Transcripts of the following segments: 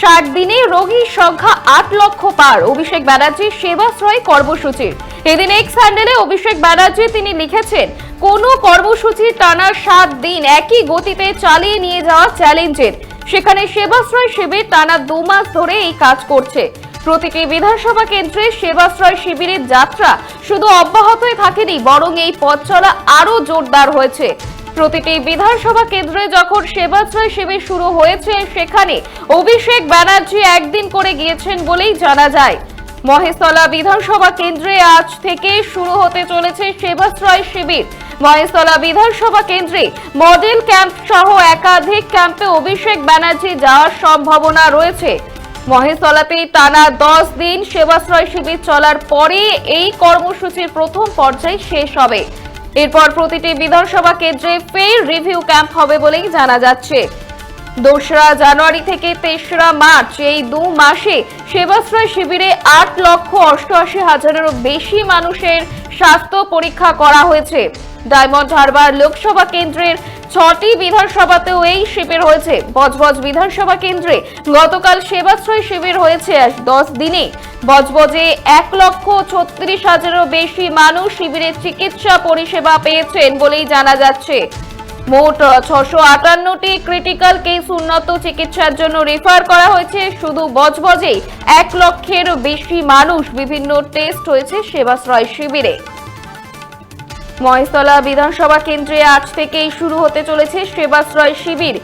ষাট দিনে রোগীর সংখ্যা আট লক্ষ পার। অভিষেক ব্যানার্জির সেবাশ্রয় কর্মসূচির। এদিন এক্স হ্যান্ডেলে অভিষেক ব্যানার্জি তিনি লিখেছেন, কোনো কর্মসূচি টানা সাত দিন একই গতিতে চালিয়ে নিয়ে যাওয়া চ্যালেঞ্জের। সেখানে সেবাশ্রয় শিবির টানা দু মাস ধরে এই কাজ করছে। প্রতিটি বিধানসভা কেন্দ্রে সেবাশ্রয় শিবিরের যাত্রা শুধু অব্যাহতই থাকেনি, বরং এই পথ চলা আরও জোরদার হয়েছে। প্রতিটি বিধানসভা কেন্দ্রে যখন সেবাশ্রয় শিবির শুরু হয়েছে, সেখানে অভিষেক ব্যানার্জি একদিন করে গিয়েছেন বলেই জানা যায়। মহেশতলা বিধানসভা কেন্দ্রে আজ থেকে শুরু হতে চলেছে সেবাশ্রয় শিবির। মহেশতলা বিধানসভা কেন্দ্রে মডেল ক্যাম্প সহ একাধিক ক্যাম্পে অভিষেক ব্যানার্জি যাওয়ার সম্ভাবনা রয়েছে। মহেশতলাতে টানা দশ দিন সেবাশ্রয় শিবির চলার পরে এই কর্মসূচির প্রথম পর্যায় শেষ হবে। এরপর প্রতিটি বিধানসভা কেন্দ্রে ফের রিভিউ ক্যাম্প হবে বলেই জানা যাচ্ছে। দোসরা জানুয়ারি থেকে তেসরা মার্চ এই দু মাসে সেবাশ্রয় শিবিরে আট লক্ষ অষ্টআশি হাজারেরও বেশি মানুষের স্বাস্থ্য পরীক্ষা করা হয়েছে। ডায়মন্ড হারবার লোকসভা কেন্দ্রের ছটি বিধানসভাতেও এই শিবির হয়েছে। বজবজ বিধানসভা কেন্দ্রে গতকাল সেবাশ্রয় শিবির হয়েছে দশ দিনে। বজবজে এক লক্ষ ছত্রিশ হাজারেরও বেশি মানুষ শিবিরে চিকিৎসা পরিষেবা পেয়েছেন বলেই জানা যাচ্ছে। মোট ছশো আটান্নটি ক্রিটিক্যাল কেস উন্নত চিকিৎসার জন্য রেফার করা হয়েছে। শুধু বজবজেই এক লক্ষের বেশি মানুষ বিভিন্ন টেস্ট হয়েছে সেবাশ্রয় শিবিরে। মহেশতলা বিধানসভা কেন্দ্রে আজ থেকেই শুরু হতে চলেছে সেবাশ্রয় শিবির।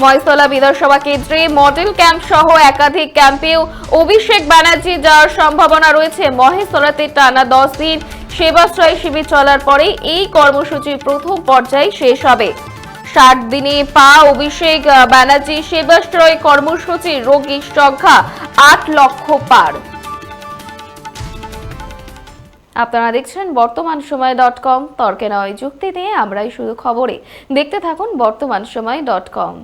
মহেশতলা বিধানসভা কেন্দ্রে মডেল ক্যাম্প সহ একাধিক ক্যাম্পেও অভিষেক ব্যানার্জি যাওয়ার সম্ভাবনা রয়েছে। মহেশতলাতে টানা দশ দিন সেবাশ্রয় শিবির চলার পরে এই কর্মসূচির প্রথম পর্যায়ে শেষ হবে। ষাট দিনে পা অভিষেক ব্যানার্জি সেবাশ্রয় কর্মসূচির রোগীর সংখ্যা আট লক্ষ পার। আপনারা দেখছেন বর্তমান সময় ডট কম। তর্কে নয়, যুক্তি নিয়ে আমরাই শুধু খবরে। দেখতে থাকুন বর্তমান সময় ডট কম।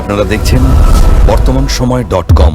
আপনারা দেখছেন বর্তমান সময় ডট কম।